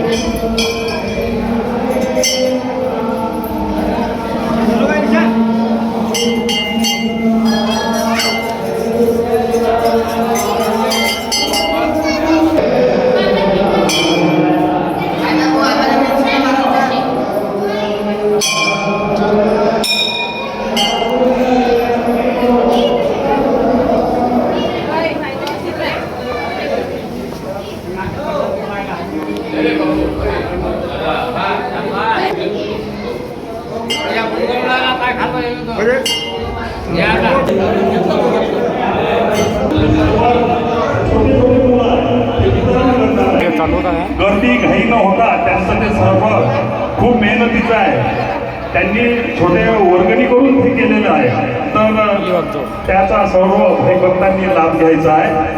Amém. गर्दी घाई न होता त्यांचं ते सर्व खूप मेहनतीचं आहे. त्यांनी छोटे वर्गणी करून हे केलेलं आहे. तर त्याचा सर्व हे भक्तांनी लाभ घ्यायचा आहे.